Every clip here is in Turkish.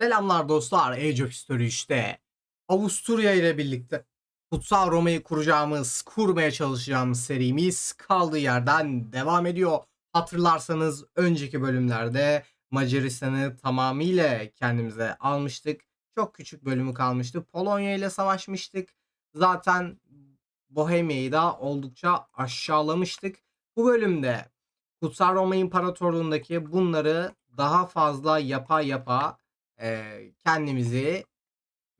Selamlar dostlar. Age of History işte. Avusturya ile birlikte Kutsal Roma'yı kuracağımız, kurmaya çalışacağımız serimiz kaldığı yerden devam ediyor. Hatırlarsanız önceki bölümlerde Macaristan'ı tamamıyla kendimize almıştık. Çok küçük bölümü kalmıştı. Polonya ile savaşmıştık. Zaten Bohemia'yı da oldukça aşağılamıştık. Bu bölümde Kutsal Roma İmparatorluğu'ndaki bunları daha fazla yapa yapa eee, kendimizi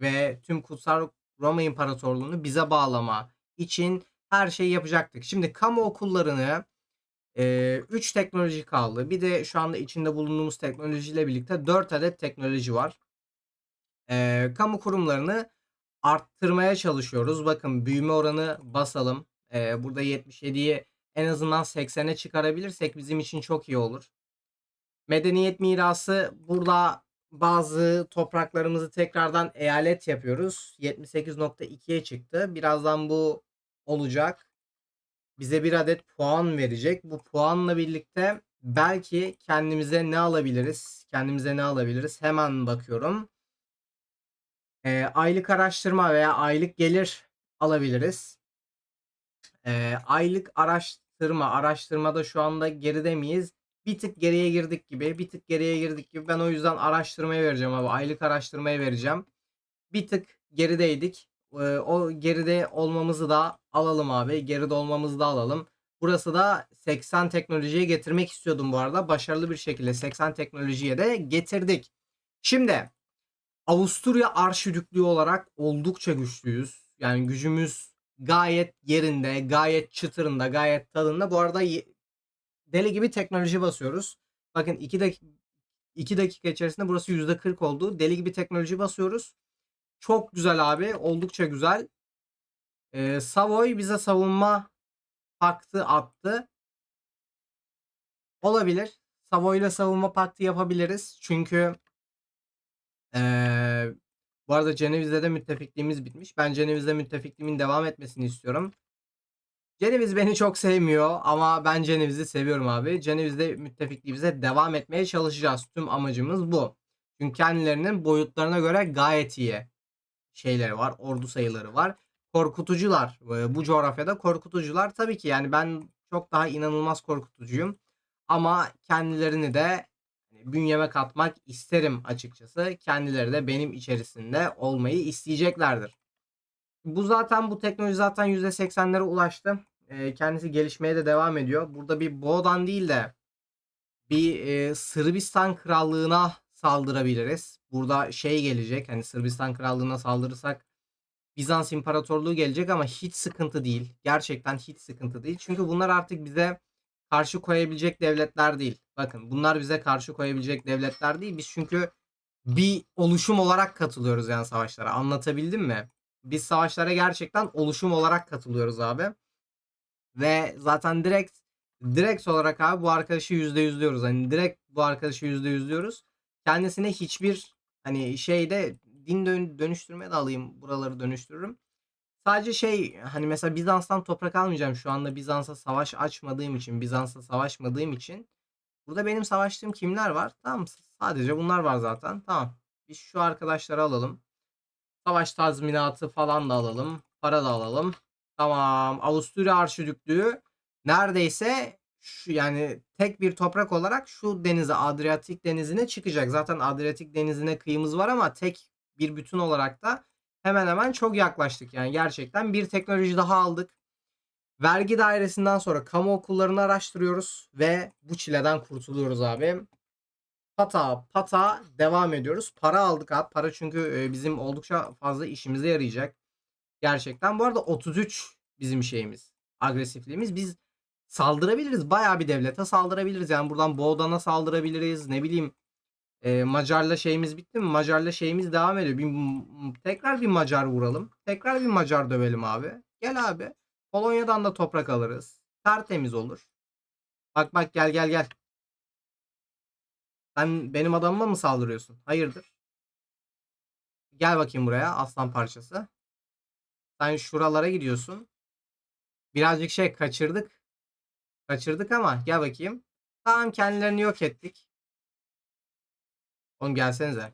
ve tüm Kutsal Roma İmparatorluğu'nu bize bağlama için her şeyi yapacaktık. Şimdi kamu okullarını 3 teknoloji kaldı. Bir de şu anda içinde bulunduğumuz teknolojiyle birlikte 4 adet teknoloji var. Eee, kamu kurumlarını arttırmaya çalışıyoruz. Bakın büyüme oranı basalım. Eee, burada 77'yi en azından 80'e çıkarabilirsek bizim için çok iyi olur. Medeniyet mirası burada bazı topraklarımızı tekrardan eyalet yapıyoruz. 78.2'ye çıktı. Birazdan bu olacak. Bize bir adet puan verecek. Bu puanla birlikte belki kendimize ne alabiliriz? Kendimize ne alabiliriz? Hemen bakıyorum. Eee, aylık araştırma veya aylık gelir alabiliriz. Eee, aylık araştırma, araştırmada şu anda geride miyiz? Bir tık geriye girdik gibi, bir tık geriye girdik gibi. Ben o yüzden araştırmaya vereceğim abi. Aylık araştırmaya vereceğim. Bir tık gerideydik. Eee, o geride olmamızı da alalım abi. Geride olmamızı da alalım. Burası da 80 teknolojiye getirmek istiyordum bu arada. Başarılı bir şekilde 80 teknolojiye de getirdik. Şimdi Avusturya Arşidüklüğü olarak oldukça güçlüyüz. Yani gücümüz gayet yerinde, gayet çıtırında, gayet tadında. Bu arada deli gibi teknoloji basıyoruz. Bakın 2 dakika 2 dakika içerisinde burası %40 oldu. Deli gibi teknoloji basıyoruz. Çok güzel abi. Oldukça güzel. Ee, Savoy bize savunma paktı attı. Olabilir. Savoy ile savunma paktı yapabiliriz. Çünkü ee, bu arada Ceneviz'de de müttefikliğimiz bitmiş. Ben Ceneviz'de müttefikliğimin devam etmesini istiyorum. Ceneviz beni çok sevmiyor ama ben Ceneviz'i seviyorum abi. Ceneviz'de müttefikliğimize devam etmeye çalışacağız. Tüm amacımız bu. Çünkü kendilerinin boyutlarına göre gayet iyi şeyleri var. Ordu sayıları var. Korkutucular. e, Bu coğrafyada korkutucular. Tabii ki yani ben çok daha inanılmaz korkutucuyum. Ama kendilerini de hani bünyeme katmak isterim açıkçası. Kendileri de benim içerisinde olmayı isteyeceklerdir. Bu zaten bu teknoloji zaten %80'lere ulaştı. Eee, kendisi gelişmeye de devam ediyor. Burada bir Boğdan değil de bir eee, Sırbistan Krallığı'na saldırabiliriz. Burada şey gelecek. Hani Sırbistan Krallığı'na saldırırsak Bizans İmparatorluğu gelecek ama hiç sıkıntı değil. Gerçekten hiç sıkıntı değil. Çünkü bunlar artık bize karşı koyabilecek devletler değil. Bakın bunlar bize karşı koyabilecek devletler değil. Biz çünkü bir oluşum olarak katılıyoruz yani savaşlara. Anlatabildim mi? Biz savaşlara gerçekten oluşum olarak katılıyoruz abi. Ve zaten direkt direkt olarak abi bu arkadaşı %100 diyoruz. Hani direkt bu arkadaşı %100 diyoruz. Kendisine hiçbir hani şeyde din dön- dönüştürme de alayım. Buraları dönüştürürüm. Sadece şey hani mesela Bizans'tan toprak almayacağım şu anda Bizans'a savaş açmadığım için, Bizans'la savaşmadığım için. Burada benim savaştığım kimler var? Tamam sadece bunlar var zaten. Tamam. Biz şu arkadaşları alalım. Savaş tazminatı falan da alalım. Para da alalım. Tamam. Avusturya Arşidüklüğü neredeyse şu yani tek bir toprak olarak şu denize Adriyatik denizine çıkacak. Zaten Adriyatik denizine kıyımız var ama tek bir bütün olarak da hemen hemen çok yaklaştık. Yani gerçekten bir teknoloji daha aldık. Vergi dairesinden sonra kamu okullarını araştırıyoruz ve bu çileden kurtuluyoruz abi. Pata pata devam ediyoruz. Para aldık abi. Para çünkü e, bizim oldukça fazla işimize yarayacak. Gerçekten. Bu arada 33 bizim şeyimiz. Agresifliğimiz. Biz saldırabiliriz. Bayağı bir devlete saldırabiliriz. Yani buradan Boğdan'a saldırabiliriz. Ne bileyim e, Macar'la şeyimiz bitti mi? Macar'la şeyimiz devam ediyor. Bir, tekrar bir Macar vuralım. Tekrar bir Macar dövelim abi. Gel abi. Polonya'dan da toprak alırız. Tertemiz olur. Bak bak gel gel gel. Sen benim adamıma mı saldırıyorsun? Hayırdır? Gel bakayım buraya aslan parçası. Sen şuralara gidiyorsun. Birazcık şey kaçırdık. Kaçırdık ama gel bakayım. Tamam kendilerini yok ettik. Oğlum gelsenize.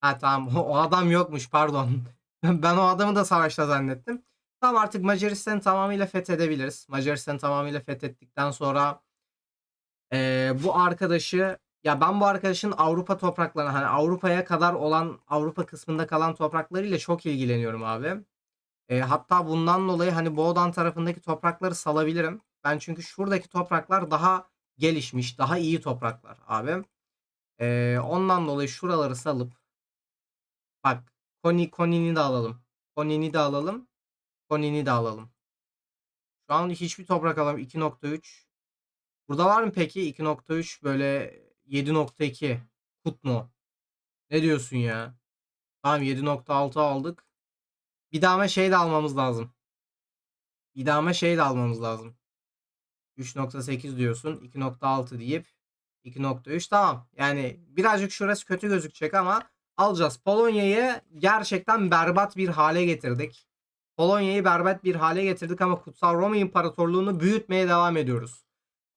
Ha tamam o, adam yokmuş pardon. Ben o adamı da savaşta zannettim. Tamam artık Macaristan'ı tamamıyla fethedebiliriz. Macaristan'ı tamamıyla fethettikten sonra eee, bu arkadaşı ya ben bu arkadaşın Avrupa topraklarına hani Avrupa'ya kadar olan Avrupa kısmında kalan topraklarıyla çok ilgileniyorum abi. Eee, hatta bundan dolayı hani Boğdan tarafındaki toprakları salabilirim. Ben çünkü şuradaki topraklar daha gelişmiş, daha iyi topraklar abi. Eee, ondan dolayı şuraları salıp bak Koni Koni'ni de alalım. Koni'ni de alalım. Koni'ni de alalım. Şu an hiçbir toprak alalım. 2.3. Burada var mı peki 2.3 böyle 7.2 kut mu? Ne diyorsun ya? Tamam 7.6 aldık. Bir ama şey de almamız lazım. Bir ama şey de almamız lazım. 3.8 diyorsun. 2.6 deyip 2.3 tamam. Yani birazcık şurası kötü gözükecek ama alacağız. Polonya'yı gerçekten berbat bir hale getirdik. Polonya'yı berbat bir hale getirdik ama Kutsal Roma İmparatorluğu'nu büyütmeye devam ediyoruz.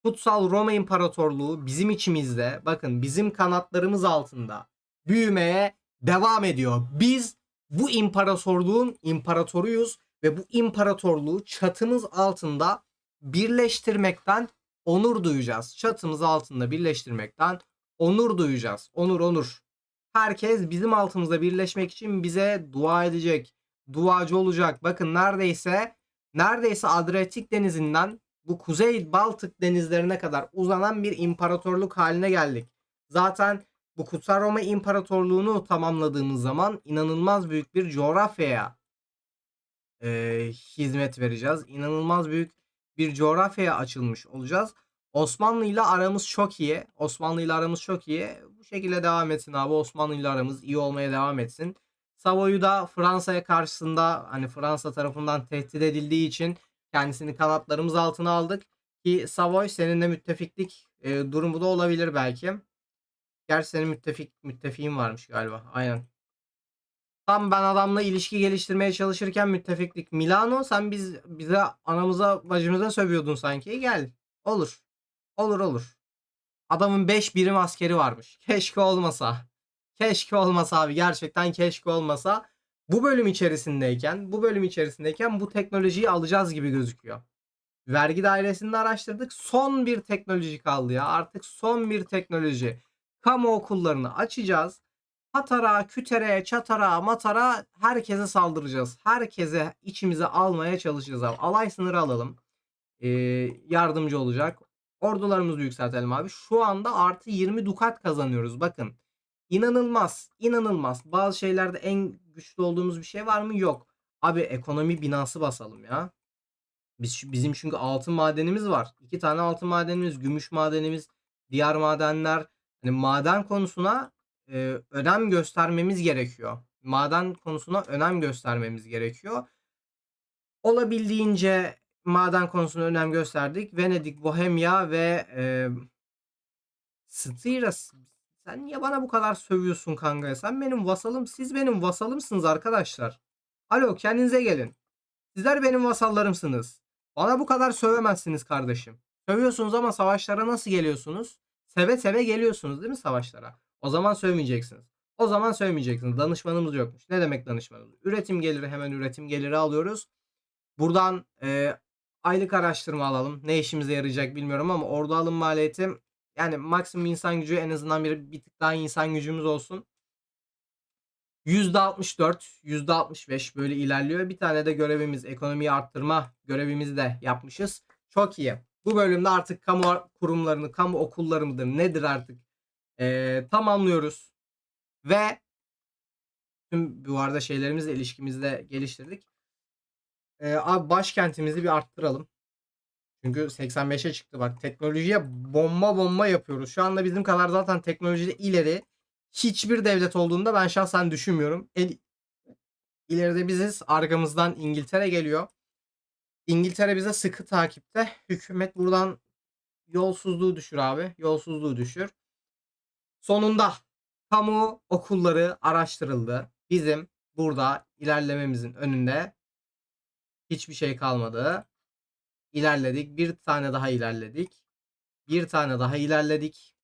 Kutsal Roma İmparatorluğu bizim içimizde, bakın bizim kanatlarımız altında büyümeye devam ediyor. Biz bu imparatorluğun imparatoruyuz ve bu imparatorluğu çatımız altında birleştirmekten onur duyacağız. Çatımız altında birleştirmekten onur duyacağız. Onur onur. Herkes bizim altımızda birleşmek için bize dua edecek. Duacı olacak. Bakın neredeyse neredeyse Adriyatik Denizi'nden bu Kuzey Baltık denizlerine kadar uzanan bir imparatorluk haline geldik. Zaten bu Kutsal Roma İmparatorluğu'nu tamamladığımız zaman inanılmaz büyük bir coğrafyaya e, hizmet vereceğiz. İnanılmaz büyük bir coğrafyaya açılmış olacağız. Osmanlı ile aramız çok iyi. Osmanlı ile aramız çok iyi. Bu şekilde devam etsin abi. Osmanlı ile aramız iyi olmaya devam etsin. Savoy'u da Fransa'ya karşısında hani Fransa tarafından tehdit edildiği için kendisini kanatlarımız altına aldık. Ki Savoy seninle müttefiklik e, durumu da olabilir belki. Gerçi senin müttefik müttefiğin varmış galiba. Aynen. Tam ben adamla ilişki geliştirmeye çalışırken müttefiklik. Milano sen biz bize anamıza bacımıza sövüyordun sanki. Gel. Olur. Olur olur. Adamın 5 birim askeri varmış. Keşke olmasa. Keşke olmasa abi. Gerçekten keşke olmasa. Bu bölüm içerisindeyken, bu bölüm içerisindeyken bu teknolojiyi alacağız gibi gözüküyor. Vergi dairesinde araştırdık. Son bir teknoloji kaldı ya. Artık son bir teknoloji. Kamu okullarını açacağız. Hatara, kütere, çatara, matara herkese saldıracağız. Herkese içimize almaya çalışacağız abi. Alay sınırı alalım. Ee, yardımcı olacak. Ordularımızı yükseltelim abi. Şu anda artı 20 dukat kazanıyoruz. Bakın. İnanılmaz. inanılmaz. Bazı şeylerde en güçlü olduğumuz bir şey var mı? Yok. Abi ekonomi binası basalım ya. Biz, bizim çünkü altın madenimiz var. İki tane altın madenimiz, gümüş madenimiz, diğer madenler. Hani maden konusuna e, önem göstermemiz gerekiyor. Maden konusuna önem göstermemiz gerekiyor. Olabildiğince maden konusuna önem gösterdik. Venedik, Bohemya ve e, Styria. Sen niye bana bu kadar sövüyorsun kanka? Sen benim vasalım, siz benim vasalımsınız arkadaşlar. Alo kendinize gelin. Sizler benim vasallarımsınız. Bana bu kadar sövemezsiniz kardeşim. Sövüyorsunuz ama savaşlara nasıl geliyorsunuz? Seve seve geliyorsunuz değil mi savaşlara? O zaman sövmeyeceksiniz. O zaman sövmeyeceksiniz. Danışmanımız yokmuş. Ne demek danışmanımız? Üretim geliri hemen üretim geliri alıyoruz. Buradan e, aylık araştırma alalım. Ne işimize yarayacak bilmiyorum ama ordu alım maliyeti yani maksimum insan gücü en azından bir, bir tık daha insan gücümüz olsun. %64, %65 böyle ilerliyor. Bir tane de görevimiz ekonomiyi arttırma görevimizi de yapmışız. Çok iyi. Bu bölümde artık kamu kurumlarını, kamu okulları mıdır nedir artık e, tamamlıyoruz. Ve tüm bu arada şeylerimizle ilişkimizde geliştirdik. E, abi başkentimizi bir arttıralım. Çünkü 85'e çıktı bak. Teknolojiye bomba bomba yapıyoruz. Şu anda bizim kadar zaten teknolojide ileri hiçbir devlet olduğunda ben şahsen düşünmüyorum. En ileride biziz. Arkamızdan İngiltere geliyor. İngiltere bize sıkı takipte. Hükümet buradan yolsuzluğu düşür abi. Yolsuzluğu düşür. Sonunda kamu okulları araştırıldı. Bizim burada ilerlememizin önünde hiçbir şey kalmadı. İlerledik. Bir tane daha ilerledik. Bir tane daha ilerledik.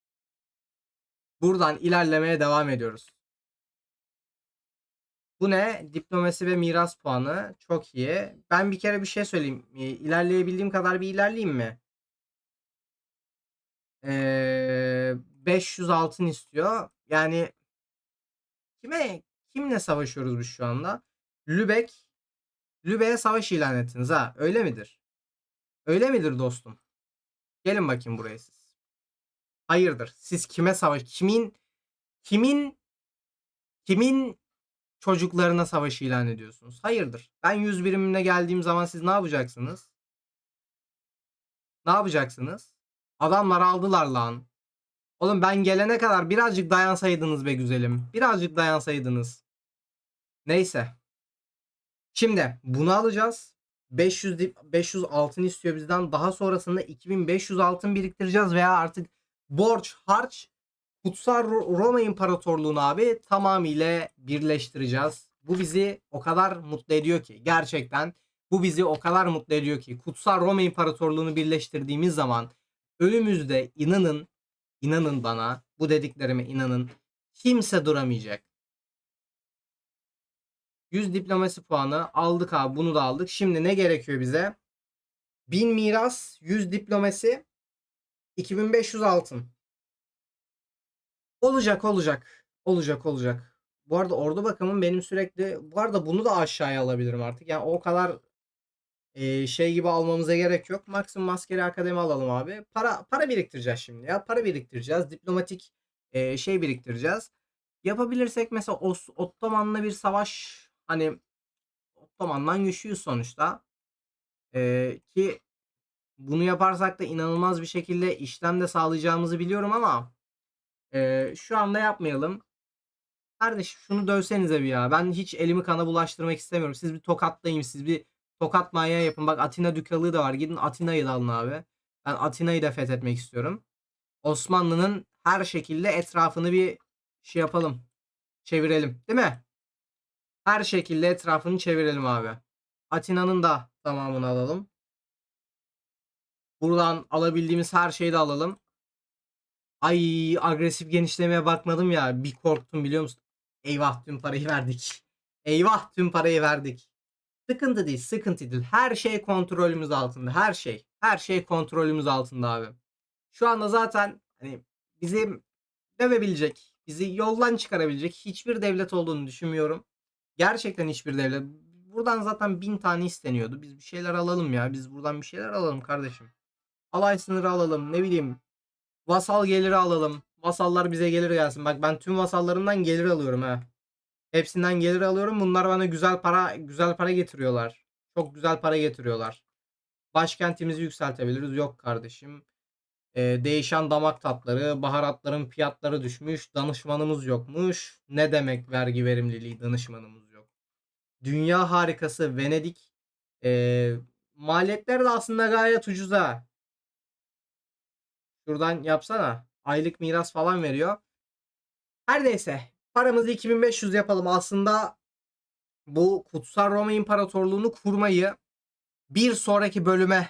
Buradan ilerlemeye devam ediyoruz. Bu ne? Diplomasi ve miras puanı. Çok iyi. Ben bir kere bir şey söyleyeyim. Ee, İlerleyebildiğim kadar bir ilerleyeyim mi? Ee, 500 altın istiyor. Yani kime kimle savaşıyoruz biz şu anda? Lübeck Lübeck'e savaş ilan ettiniz ha. Öyle midir? Öyle midir dostum? Gelin bakayım buraya siz. Hayırdır? Siz kime savaş kimin kimin kimin çocuklarına savaş ilan ediyorsunuz? Hayırdır? Ben 100 birimine geldiğim zaman siz ne yapacaksınız? Ne yapacaksınız? Adamlar aldılar lan. Oğlum ben gelene kadar birazcık dayansaydınız be güzelim. Birazcık dayansaydınız. Neyse. Şimdi bunu alacağız. 500 dip- 500 altın istiyor bizden. Daha sonrasında 2500 altın biriktireceğiz veya artık borç, harç Kutsal Ro- Roma İmparatorluğu'nu abi tamamıyla birleştireceğiz. Bu bizi o kadar mutlu ediyor ki gerçekten bu bizi o kadar mutlu ediyor ki Kutsal Roma İmparatorluğu'nu birleştirdiğimiz zaman önümüzde inanın inanın bana bu dediklerime inanın kimse duramayacak. 100 diplomasi puanı aldık abi bunu da aldık. Şimdi ne gerekiyor bize? 1000 miras, 100 diplomasi, 2500 altın. Olacak olacak. Olacak olacak. Bu arada ordu bakımım benim sürekli bu arada bunu da aşağıya alabilirim artık. Yani o kadar e, şey gibi almamıza gerek yok. Maksimum askeri akademi alalım abi. Para para biriktireceğiz şimdi ya. Para biriktireceğiz. Diplomatik e, şey biriktireceğiz. Yapabilirsek mesela Os Ottoman'la bir savaş hani Ottoman'dan güçlüyüz sonuçta. E, ki bunu yaparsak da inanılmaz bir şekilde işlem de sağlayacağımızı biliyorum ama e, şu anda yapmayalım. Kardeşim şunu dövsenize bir ya. Ben hiç elimi kana bulaştırmak istemiyorum. Siz bir tokatlayın. Siz bir tokat manyağı yapın. Bak Atina Dükalığı da var. Gidin Atina'yı da alın abi. Ben Atina'yı da fethetmek istiyorum. Osmanlı'nın her şekilde etrafını bir şey yapalım. Çevirelim. Değil mi? Her şekilde etrafını çevirelim abi. Atina'nın da tamamını alalım. Buradan alabildiğimiz her şeyi de alalım. Ay agresif genişlemeye bakmadım ya. Bir korktum biliyor musun? Eyvah tüm parayı verdik. Eyvah tüm parayı verdik. Sıkıntı değil, sıkıntı değil. Her şey kontrolümüz altında. Her şey. Her şey kontrolümüz altında abi. Şu anda zaten hani bizi dövebilecek, bizi yoldan çıkarabilecek hiçbir devlet olduğunu düşünmüyorum. Gerçekten hiçbir devlet. Buradan zaten bin tane isteniyordu. Biz bir şeyler alalım ya. Biz buradan bir şeyler alalım kardeşim. Alay sınırı alalım. Ne bileyim. Vasal geliri alalım. Vasallar bize gelir gelsin. Bak ben tüm vasallarımdan gelir alıyorum ha. Hepsinden gelir alıyorum. Bunlar bana güzel para güzel para getiriyorlar. Çok güzel para getiriyorlar. Başkentimizi yükseltebiliriz. Yok kardeşim. Ee, değişen damak tatları, baharatların fiyatları düşmüş, danışmanımız yokmuş. Ne demek vergi verimliliği danışmanımız. Dünya harikası Venedik. Ee, maliyetler de aslında gayet ucuz ha. Şuradan yapsana. Aylık miras falan veriyor. Her neyse. Paramızı 2500 yapalım. Aslında bu Kutsal Roma İmparatorluğu'nu kurmayı bir sonraki bölüme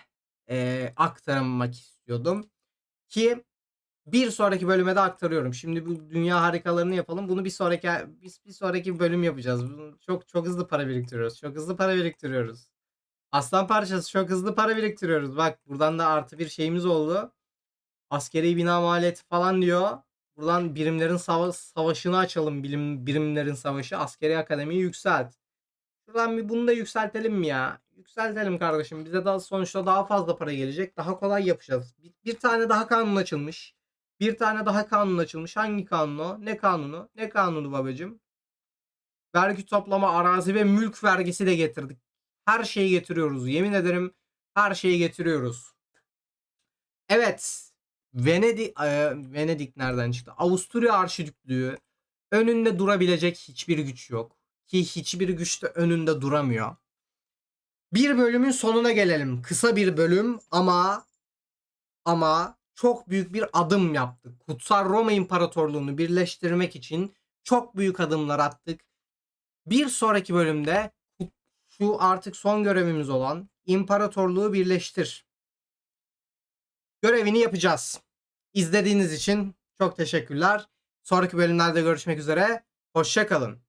e, aktarmak istiyordum. Ki bir sonraki bölüme de aktarıyorum. Şimdi bu dünya harikalarını yapalım. Bunu bir sonraki biz bir sonraki bölüm yapacağız. Bunu çok çok hızlı para biriktiriyoruz. Çok hızlı para biriktiriyoruz. Aslan parçası çok hızlı para biriktiriyoruz. Bak buradan da artı bir şeyimiz oldu. Askeri bina maliyeti falan diyor. Buradan birimlerin sava- savaşını açalım. Bilim, birimlerin savaşı. Askeri akademiyi yükselt. Şuradan bir bunu da yükseltelim mi ya? Yükseltelim kardeşim. Bize daha sonuçta daha fazla para gelecek. Daha kolay yapacağız. Bir, bir tane daha kanun açılmış. Bir tane daha kanun açılmış. Hangi kanun o? Ne kanunu? Ne kanunu babacım? Vergi toplama, arazi ve mülk vergisi de getirdik. Her şeyi getiriyoruz. Yemin ederim her şeyi getiriyoruz. Evet. Venedik e, Venedik nereden çıktı? Avusturya Arşidüklüğü önünde durabilecek hiçbir güç yok. Ki hiçbir güç de önünde duramıyor. Bir bölümün sonuna gelelim. Kısa bir bölüm ama ama çok büyük bir adım yaptık. Kutsal Roma İmparatorluğu'nu birleştirmek için çok büyük adımlar attık. Bir sonraki bölümde şu artık son görevimiz olan imparatorluğu birleştir görevini yapacağız. İzlediğiniz için çok teşekkürler. Sonraki bölümlerde görüşmek üzere. Hoşçakalın.